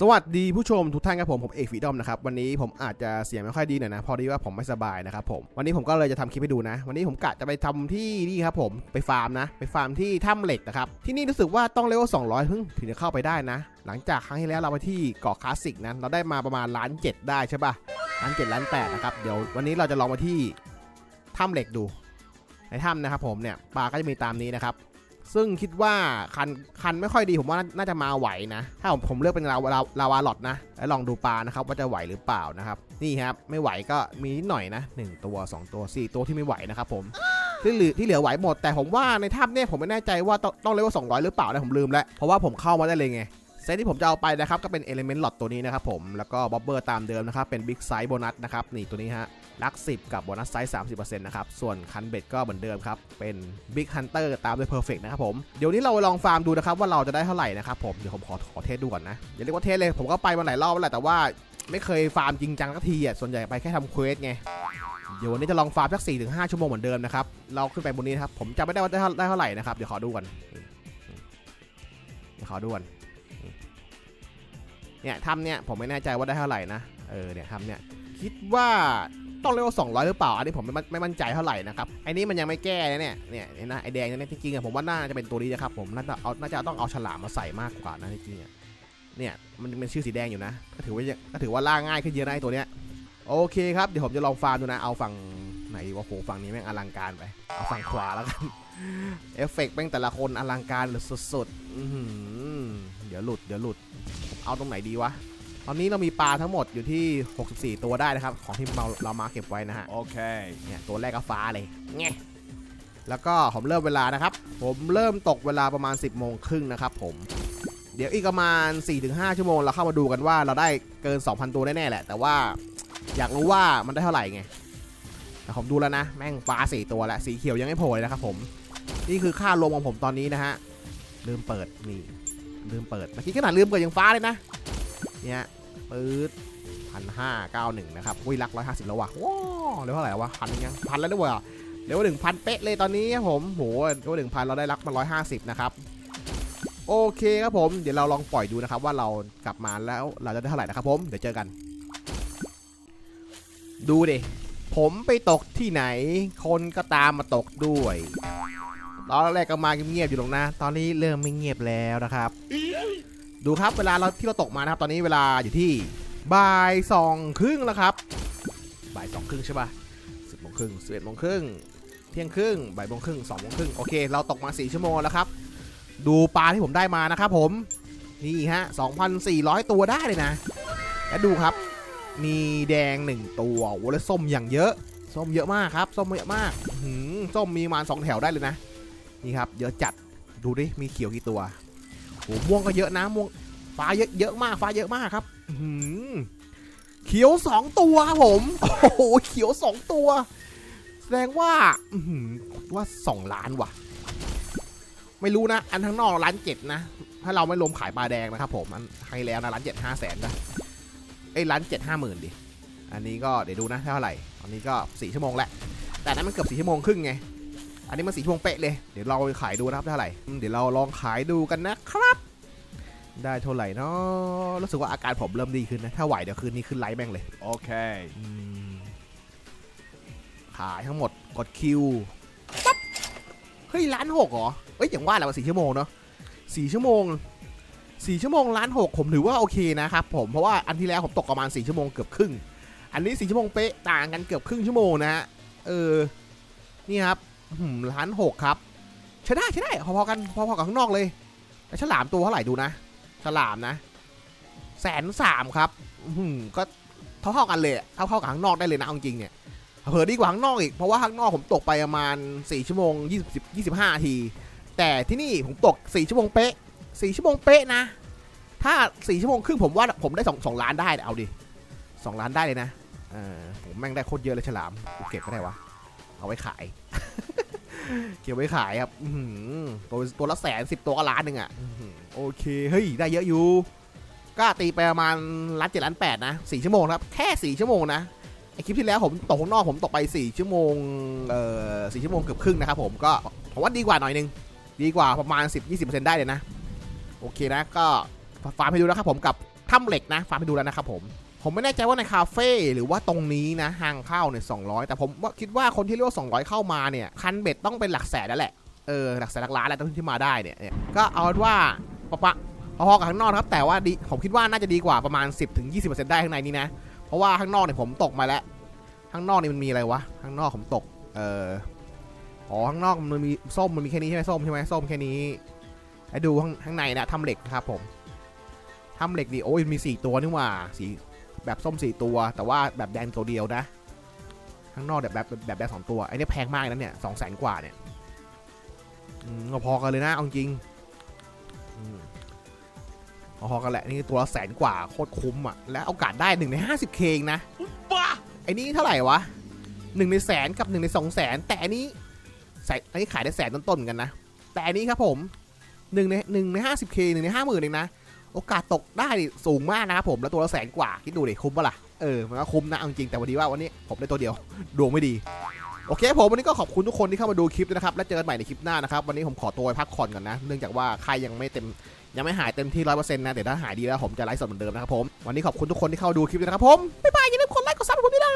สวัสดีผู้ชมทุกท่านครับผม ผมเอกฟีดอมนะครับ วันนี้ผมอาจจะเสียงไม่ค่อยดีหน่อยนะ พอดีว่าผมไม่สบายนะครับผม วันนี้ผมก็เลยจะทำคลิปให้ดูนะ วันนี้ผมกะจะไปทำที่นี่ครับผมไปฟาร์มนะ ไปฟาร์มที่ถ้ำเหล็กนะครับ ที่นี่รู้สึกว่าต้องเลเวล200เพิ่งถึงจะเข้าไปได้นะ หลังจากครั้งที่แล้วเราไปที่เกาะคลาสสิกนะเราได้มาประมาณล้านเจ็ดได้ใช่ปะล้านเจ็ดล้านแปดนะครับเดี๋ยววันนี้เราจะลองมาที่ถ้ำเหล็กดูในถ้ำนะครับผมเนี่ยปลาก็จะมีตามนี้นะครับ ซึ่งคิดว่าคันคันไม่ค่อยดีผมว่าน่าจะมาไหวนะ ถ้าผมผมเลือกเป็นลาวาลาวาลอดนะ แล้วลองดูปลานะครับว่าจะไหวหรือเปล่านะครับ นี่ครับไม่ไหวก็มีนิดหน่อยนะ 1 ตัว 2 ตัว 4 ตัวที่ไม่ไหวนะครับผมที่เหลือที่เหลือไหวหมดแต่ผมว่าในถ้ำเนี่ยผมไม่แน่ใจว่าต้องต้องเลเวล200 หรือเปล่านะผมลืมแล้วเพราะว่าผมเข้ามาได้เลยไง เซตที่ผมจะเอาไปนะครับก็เป็น Element Lot ตัวนี้นะครับผม แล้วก็บ๊อบเบอร์ตามเดิมนะครับ เป็น Big Size โบนัสนะครับ นี่ตัวนี้ฮะลัก 10 กับโบนัสไซส์ 30%นะครับ ส่วนคันเบ็ดก็เหมือนเดิมครับ เป็น Big Hunter ตามด้วย Perfect นะครับผม เดี๋ยวนี้เราลองฟาร์มดูนะครับว่าเราจะได้เท่าไหร่นะครับผม เดี๋ยวผมขอขอเทสดูก่อนนะ อย่าเรียกว่าเทสเลย ผมก็ไปมาหลายรอบแล้วแหละแต่ว่าไม่เคยฟาร์มจริงจังสักทีอะ ส่วนใหญ่ไปแค่ทำเควสไงเดี๋ยววันนี้จะลองฟาร์มสัก4-5ชั่วโมงเหมือนเดิมนะครับ เราขึ้นไปบนนี้นะครับ ผมจำไม่ได้ว่าได้เท่าไหร่นะครับ เดี๋ยวขอดูก่อนเดี๋ยวขอดูก่อน เนี่ยทำเนี่ยผมไม่แน่ใจว่าได้เท่าไหร่นะเออเนี่ยทำเนี่ยคิดว่าต้องเรียกว่า200 หรือเปล่า อันนี้ผมไม่ไม่มั่นใจเท่าไหร่นะครับไอ้นี้มันยังไม่แก้เนี่ยเนี่ยนะไอ้แดงเนี่ยจริงๆอะผมว่าน่าจะเป็นตัวนี้นะครับผมน่าจะเอาน่าจะต้องเอาฉลามมาใส่มากกว่านะจริงๆอะเนี่ยมันเป็นชื่อสีแดงอยู่นะก็ถือว่าก็ถือว่าล่าง่ายขึ้นเยอะนะไอ้ตัวเนี้ยโอเคครับเดี๋ยวผมจะลองฟาร์มดูนะเอาฝั่งไหนดีวะโหฝั่งนี้แม่งอลังการไปเอาฝั่งขวาแล้วกันเอฟเฟกต์แม่งแต่ละคนอลังการสุดๆเดี๋ยวหลุดเดี๋ยวหลุด เอาตรงไหนดีวะ ตอนนี้เรามีปลาทั้งหมดอยู่ที่ 64 ตัวได้นะครับ ของที่เราเรามาเก็บไว้นะฮะ Okay. เนี่ยตัวแรกก็ฟ้าเลยไงแล้วก็ผมเริ่มเวลานะครับ ผมเริ่มตกเวลาประมาณ 10โมงครึ่งนะครับผม เดี๋ยวอีกประมาณ 4-5 ชั่วโมงเราเข้ามาดูกันว่าเราได้เกิน 2,000 ตัวแน่ๆแหละ แต่ว่าอยากรู้ว่ามันได้เท่าไหร่ไงแต่ผมดูแล้วนะ แม่งฟ้า4ตัวแล้วสีเขียวยังไม่โผล่เลยนะครับผม นี่คือค่ารวมของผมตอนนี้นะฮะ ลืมเปิดนี่ ลืมเปิดเมื่อกี้ขนาดลืมเปิดยังฟ้าเลยนะ เนี่ยปื๊ดพันห้าเก้าหนึ่งนะครับอุ้ยรักร้อยห้าสิบแล้วว่ะว้าวเร็วเท่าไหร่วะพันยังพันแล้วด้วยว่ะเร็วหนึ่งพันเป๊ะเลยตอนนี้ครับผมโหเร็วหนึ่งพันเราได้รักมาร้อยห้าสิบนะครับโอเคครับผม เดี๋ยวเราลองปล่อยดูนะครับว่าเรากลับมาแล้วเราจะได้เท่าไหร่นะครับผม เดี๋ยวเจอกัน ดูดิ ผมไปตกที่ไหน คนก็ตามมาตกด้วย ตอนแรกก็มาเงียบๆอยู่หรอกนะ ตอนนี้เริ่มไม่เงียบแล้วนะครับ ดูครับเวลาเราที่เราตกมานะครับ ตอนนี้เวลาอยู่ที่บ่ายสองครึ่งแล้วครับบ่ายสองครึ่งใช่ปะสิบโมงครึ่งสิบเอ็ดโมงครึ่งเที่ยงครึ่งบ่ายโมงครึ่งสองโมงครึ่งโอเค เราตกมาสี่ชั่วโมงแล้วครับ ดูปลาที่ผมได้มานะครับผมนี่ฮะ2,400ตัวได้เลยนะ แล้วดูครับ มีแดงหนึ่งตัวโอ้แล้วส้มอย่างเยอะ ส้มเยอะมากครับ ส้มเยอะมากหือส้มมีมาสองแถวได้เลยนะ นี่ครับเยอะจัดดูดิมีเขียวกี่ตัวโอ้ม่วงก็เยอะนะม่วงฟ้าเยอะเยอะมากฟ้าเยอะมากครับหือเขียวสองตัวครับผมโอ้โหเขียวสองตัว แสดงว่าหือว่าสองล้านว่ะ ไม่รู้นะ อันข้างนอกล้านเจ็ดนะถ้าเราไม่รวมขายปลาแดงนะครับผมอันให้แล้วนะล้านเจ็ดห้าแสนนะไอ้ล้านเจ็ดห้าหมื่นดิอันนี้ก็เดี๋ยวดูนะเท่าไหร่อันนี้ก็สี่ชั่วโมงแล้วแต่นั้นมันเกือบสี่ชั่วโมงครึ่งไง อันนี้มันสี่ชั่วโมงเป๊ะเลย เดี๋ยวเราไปขายดูนะครับเท่าไหร่อืมเดี๋ยวเราลองขายดูกันนะครับ ได้เท่าไหร่เนาะรู้สึกว่าอาการผมเริ่มดีขึ้นนะ ถ้าไหวเดี๋ยวคืนนี้ขึ้นไลฟ์แม่งเลย Okay. อืมขายทั้งหมด กดคิวปั๊บ เฮ้ยล้านหกเหรอ เอ้ยอย่างว่าแหละว่าสี่ชั่วโมงเนาะสี่ชั่วโมงสี่ชั่วโมงล้านหกผมถือว่าโอเคนะครับผม เพราะว่าอันที่แล้วผมตกประมาณสี่ชั่วโมงเกือบครึ่ง อันนี้สี่ชั่วโมงเป๊ะต่างกันเกือบครึ่งชั่วโมงนะฮะ เออ นี่ครับหืม ล้านหกครับใช้ได้ใช้ได้พอๆกันพอๆกับข้างนอกเลยแต่ฉลามตัวเท่าไหร่ดูนะ ฉลามนะแสนสามครับหือก็เท่าๆกันเลยเท่าๆกับข้างนอกได้เลยนะจริงเนี่ยเผอดีกว่าข้างนอกอีกเพราะว่าข้างนอกผมตกไปประมาณ4ชั่วโมง20 25นาที แต่ที่นี่ผมตก 4 ชั่วโมงเป๊ะ 4 ชั่วโมงเป๊ะนะ ถ้า 4 ชั่วโมงครึ่งผมว่าผมได้2 2ล้านได้เอาดิ2ล้านได้เลยนะผมแม่งได้โคตรเยอะเลยฉลามเก็บก็ได้วะ เอาไว้ขาย เก็บไว้ขายครับตัวตัวละแสนสิบตัวก็ล้านหนึ่งอะโอเค เฮ้ย ได้เยอะอยู่ ก็ตีไปประมาณล้านเจ็ดล้านแปดนะสี่ชั่วโมงครับ แค่สี่ชั่วโมงนะไอคลิปที่แล้วผมตกข้างนอกผมตกไปสี่ชั่วโมง เอ่อสี่ชั่วโมงเกือบครึ่งนะครับผมก็ผมว่าดีกว่าหน่อยนึง ดีกว่าประมาณ 10-20%ได้เลยนะ โอเคนะ ก็ฟาร์มให้ดูนะครับผมกับถ้ำเหล็กนะฟาร์มไปดูแล้วนะครับผม ผมไม่แน่ใจว่าในคาเฟ่หรือว่าตรงนี้นะห่างเข้าเนี่ยสองแต่ผมว่าคิดว่าคนที่เรียกว่า200เข้ามาเนี่ยคันเบ็ดต้องเป็นหลักแสนแล้วแหละเออหลักแสนหลักล้านแหละต้องที่มาได้เนี่ยก็เอาว่าปะปะพอๆกับข้างนอกนะครับแต่ว่าดีผมคิดว่าน่าจะดีกว่าประมาณ 10-20%ได้ข้างในนี้นะ เพราะว่าข้างนอกเนี่ยผมตกมาแล้วข้างนอกนี่มันมีอะไรวะข้างนอกผมตกเอออ๋อข้างนอกมันมีส้มมันมีแค่นี้ใช่ไหมส้มใช่ไหมส้มแค่นี้ให้ดูข้างข้างในนะทำเหล็กนะครับผมทำเหล็กดีโอ้ยมีสี่ตัวนี่ว่าสี แบบส้มสี่ตัว แต่ว่าแบบแดงตัวเดียวนะข้างนอกแบบแบบแบบแดงสองตัวไอ้นี่แพงมากนะเนี่ยสองแสนกว่าเนี่ยอพอกันเลยนะเอาจริงอืมพอกันแหละนี่ตัวละแสนกว่าโคตรคุ้มอะและโอกาสได้หนึ่งในห้าสิบเคงนะบ้าไอ้นี่เท่าไหร่วะหนึ่งในแสนกับหนึ่งในสองแสนแต่อันนี้ใส่อันนี้ขายได้แสนต้นๆกันนะแต่อันนี้ครับผมหนึ่งในหนึ่งในห้าสิบเคหนึ่งในห้าหมื่นเองนะ โอกาสตกได้สูงมากนะครับผมแล้วตัวละแสนกว่าคิดดูดิคุ้มปะล่ะเออมันก็คุ้มนะเอาจริงแต่วันนี้ว่าวันนี้ผมได้ตัวเดียวดวงไม่ดีโอเคผมวันนี้ก็ขอบคุณทุกคนที่เข้ามาดูคลิปด้วยนะครับแล้วเจอกันใหม่ในคลิปหน้านะครับวันนี้ผมขอตัวไปพักผ่อนก่อนนะ เนื่องจากว่าใครยังไม่เต็มยังไม่หายเต็มที่ร้อยเปอร์เซ็นต์นะเดี๋ยวถ้าหายดีแล้วผมจะไลฟ์สดเหมือนเดิมนะครับผมวันนี้ขอบคุณทุกคนที่เข้าดูคลิปนะครับผมบ๊ายบายอย่าลืมกดไลค์กดซับผมด้วยนะ